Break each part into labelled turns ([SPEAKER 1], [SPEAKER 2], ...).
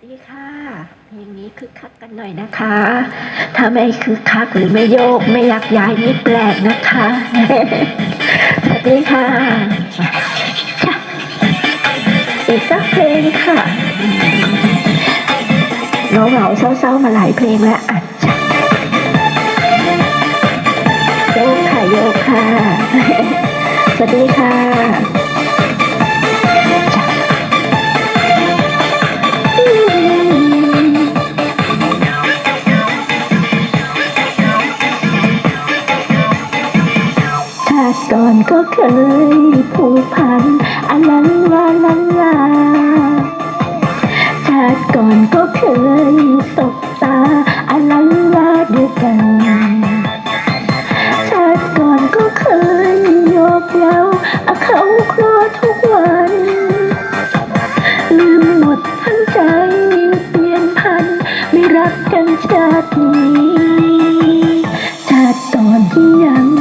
[SPEAKER 1] สดีค่ะเพลงนี้คึกคักกันหน่อยนะคะ ถ้าไม่คึกคักหรือไม่โยกไม่อยากย้ายนี่แปลกนะคะสวัสดีค่ะอีกสักเพลงค่ะเหงาเหงาๆเศร้าๆมาหลายเพลงแล้วอะโยกค่ะโยกค่ะสวัสดีค่ะ ก่อนก็เคยผูกพันอันลันลาลันลาชาติก่อนก็เคยตกตาอันลันลาด้วยกันชาติก่อนก็เคยโยกเย้าอาเขาคลอทุกวันลืมหมดทั้งใจเปลี่ยนพันไม่รักกันชาตินี้ชาติก่อนที่ยัง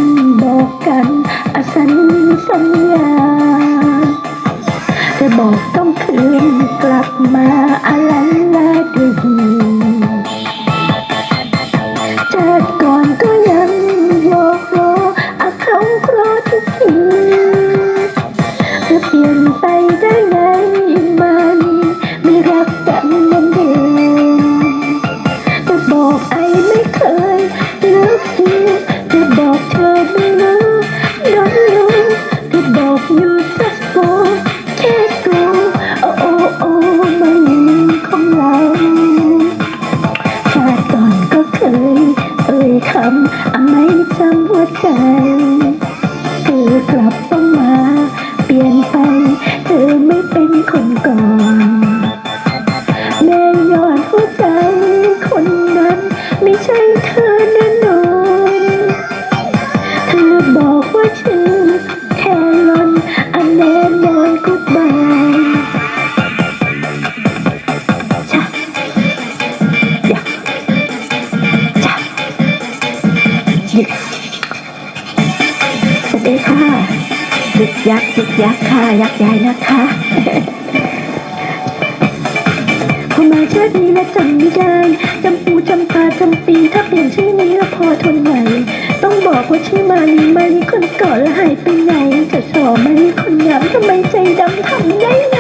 [SPEAKER 1] ใจเธอกลับต้องมา เปลี่ยนไปเธอไม่เป็นคนก่อนแม่ยอดหัวใจคนนั้น ไม่ใช่เธอแน่นอนเธอบอกว่าชื่อแครอนอันแน่นอนกูบายจ้ะย่าจ้ะห ด้ค่ะสุดยักษ์สุดยักษ์ค่ะ ยักษ์ใหญ่นะคะพอมาชาตินี้และจำไม่ได้จำปูจำปลาจำปีถ้าเปลี่ยนชื่อนี้ละพอทนไหวต้องบอกว่าชื่อมาลีมาลีคนก่อนละหายไปไหนจะสอมาลีคนงามทำไมใจดำทำได้ไง